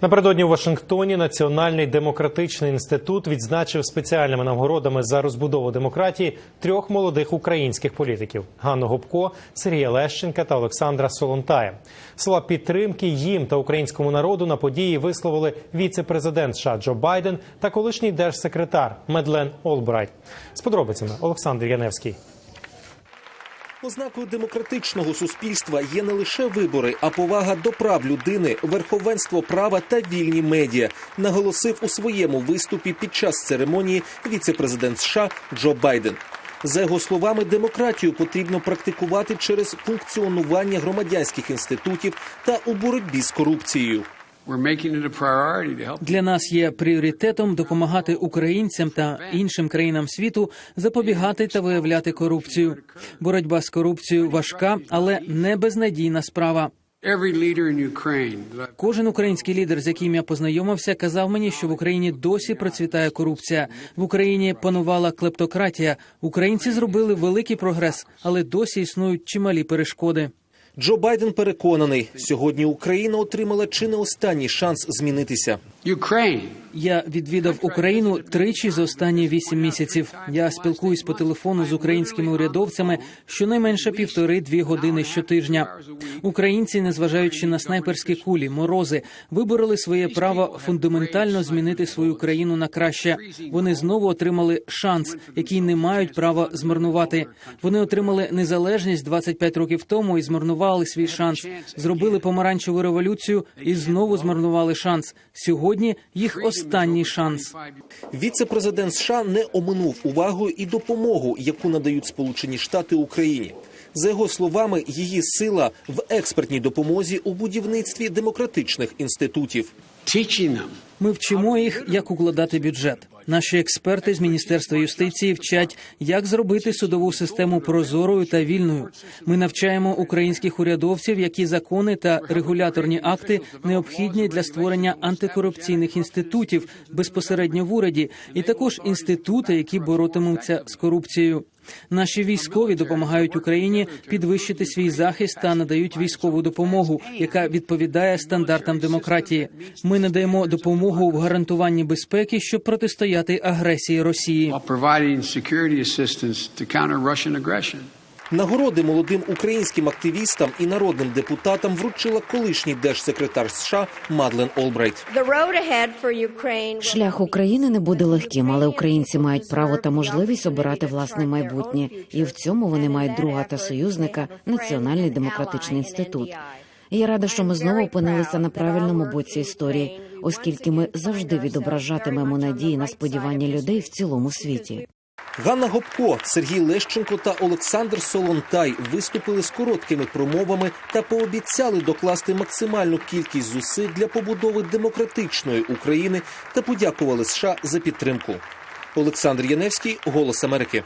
Напередодні у Вашингтоні Національний демократичний інститут відзначив спеціальними нагородами за розбудову демократії трьох молодих українських політиків: Ганну Гопко, Сергія Лещенка та Олександра Солонтая. Слова підтримки їм та українському народу на події висловили віце-президент США Джо Байден та колишній держсекретар Медлен Олбрайт. З подробицями Олександр Яневський. Ознакою демократичного суспільства є не лише вибори, а повага до прав людини, верховенство права та вільні медіа, наголосив у своєму виступі під час церемонії віце-президент США Джо Байден. За його словами, демократію потрібно практикувати через функціонування громадянських інститутів та у боротьбі з корупцією. Для нас є пріоритетом допомагати українцям та іншим країнам світу запобігати та виявляти корупцію. Боротьба з корупцією важка, але не безнадійна справа. Кожен український лідер, з яким я познайомився, казав мені, що в Україні досі процвітає корупція. В Україні панувала клептократія. Українці зробили великий прогрес, але досі існують чималі перешкоди. Джо Байден переконаний, сьогодні Україна отримала чи не останній шанс змінитися. Я відвідав Україну тричі за останні вісім місяців. Я спілкуюсь по телефону з українськими урядовцями щонайменше півтори-дві години щотижня. Українці, незважаючи на снайперські кулі, морози, вибороли своє право фундаментально змінити свою країну на краще. Вони знову отримали шанс, який не мають права змарнувати. Вони отримали незалежність 25 років тому і змарнували свій шанс. Зробили помаранчеву революцію і знову змарнували шанс. Сьогодні їх останній шанс. Віце-президент США не оминув увагу і допомогу, яку надають Сполучені Штати Україні. За його словами, її сила в експертній допомозі у будівництві демократичних інститутів. Ми вчимо їх, як укладати бюджет. Наші експерти з міністерства юстиції вчать, як зробити судову систему прозорою та вільною. Ми навчаємо українських урядовців, які закони та регуляторні акти необхідні для створення антикорупційних інститутів безпосередньо в уряді, і також інститути, які боротимуться з корупцією. Наші військові допомагають Україні підвищити свій захист та надають військову допомогу, яка відповідає стандартам демократії. Ми надаємо допомогу в гарантуванні безпеки, щоб протистояти агресії Росії. Нагороди молодим українським активістам і народним депутатам вручила колишній держсекретар США Мадлен Олбрайт. Шлях України не буде легким, але українці мають право та можливість обирати власне майбутнє, і в цьому вони мають друга та союзника Національний демократичний інститут. І Я рада, що ми знову опинилися на правильному боці історії, оскільки ми завжди відображатимемо надії на сподівання людей в цілому світі. Ганна Гопко, Сергій Лещенко та Олександр Солонтай виступили з короткими промовами та пообіцяли докласти максимальну кількість зусиль для побудови демократичної України та подякували США за підтримку. Олександр Яневський, Голос Америки.